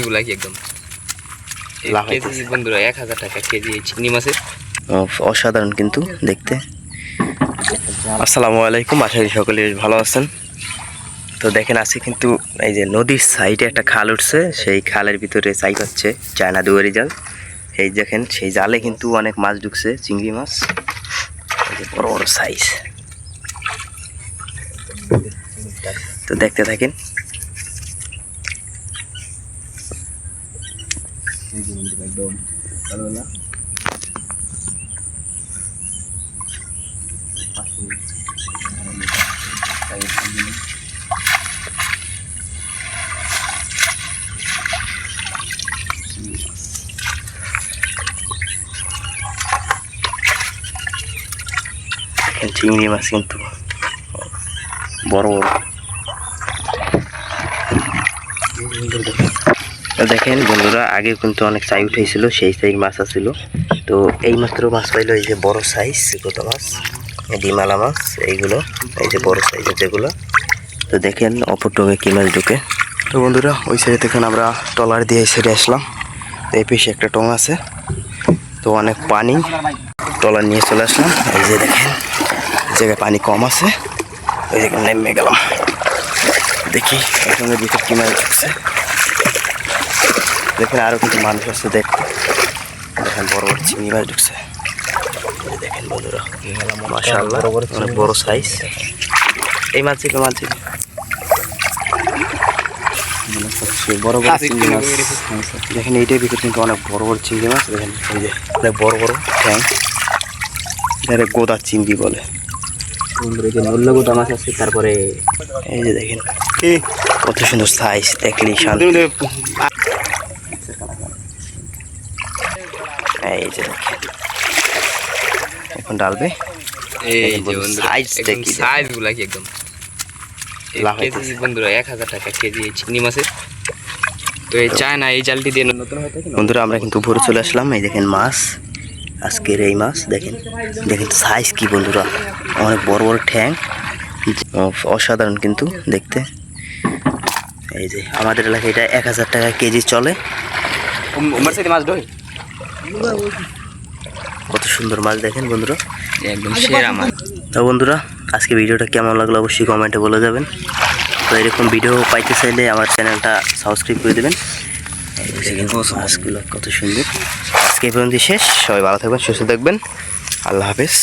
এগুলা কি একদম কেজি বন্ধুরা এক হাজার টাকা কেজি চিংড়ি মাছের। অসাধারণ কিন্তু দেখতে। আসসালামু আলাইকুম আশা করি সকলে বেশ ভালো আছেন। তো দেখেন আজকে কিন্তু এই যে নদীর সাইডে একটা খাল উঠছে সেই খালের ভিতরে চাই পাচ্ছে চায়না দুয়ারি জাল। এই দেখেন সেই জালে কিন্তু অনেক মাছ ঢুকছে চিংড়ি মাছ। বড় বড় সাইজ তো দেখতে থাকেন দেখেন চিংড়ি মাছ কিন্তু বড় বড় তো দেখেন বন্ধুরা, আগে কিন্তু অনেক চাই উঠেছিল সেই সাইজ মাছ আছিল। তো এই মাত্র মাছ পাইলো এই যে বড় সাইজ কত মাছ ডিমালা মাছ, এইগুলো, এই যে বড় সাইজের যেগুলো। তো দেখেন, অপর টবে কী মাছ ঢুকে। তো বন্ধুরা, ওই সাইডে দেখুন আমরা টলার দিয়ে সাইডে আসলাম। তো এই পিসে একটা টং আছে। তো অনেক পানি টলার নিয়ে চলে আসলাম। এই যে দেখেন জায়গায় পানি কম আছে। ওই জায়গায় নেমে গেলাম। দেখি এখানের ভিতর কী মাছ ঢুকছে। দেখেন আরও কিছু মানুষ আছে দেখতে দেখেন বড় বড় চিংড়ি মাছ ঢুকছে। দেখেন বন্ধুরা অনেক বড় সাইজ এই মাছ থেকে মাছ থেকে বড় বড় চিংড়ি মাছ। দেখেন এইটার ভিতরে কিন্তু অনেক বড় বড় চিংড়ি মাছ। দেখেন এই যে অনেক বড় বড় ট্যাং এটাকে গোদা চিংড়ি বলে। মূল্য গোটা মাছ আছে তারপরে এই যে দেখেন কত সুন্দর সাইজ দেখলি শান্তি। এই যে দেখেন। এখন ডালবে? এই যে দেখি সাইজগুলা কি একদম? কেজি বন্ধুরা এক হাজার টাকা কেজি এই চিংড়ি মাছের। তো এই চায়না এই জালটি দিয়ে নতুন বন্ধুরা আমরা কিন্তু চলে আসলাম। এই দেখেন মাছ আজকের এই মাছ দেখেন। দেখেন সাইজ কি বন্ধুরা। অনেক বড় বড় ঠ্যাং। অসাধারণ কিন্তু দেখতে। এই যে আমাদের এলাকায় এটা এক হাজার টাকা কেজি চলে। মাছ ধরে। কত সুন্দর মাছ দেখেন বন্ধুরা। একদম সেরা মাছ। তো বন্ধুরা আজকে ভিডিওটা কেমন লাগল অবশ্যই কমেন্টে বলে যাবেন। তো এরকম ভিডিও পাইতে চাইলে আমার চ্যানেলটা সাবস্ক্রাইব করে দেবেন। মাছগুলো কত সুন্দর। আজকে এই পর্যন্ত শেষ। সবাই ভালো থাকবেন সুস্থ থাকবেন। আল্লাহ হাফেজ।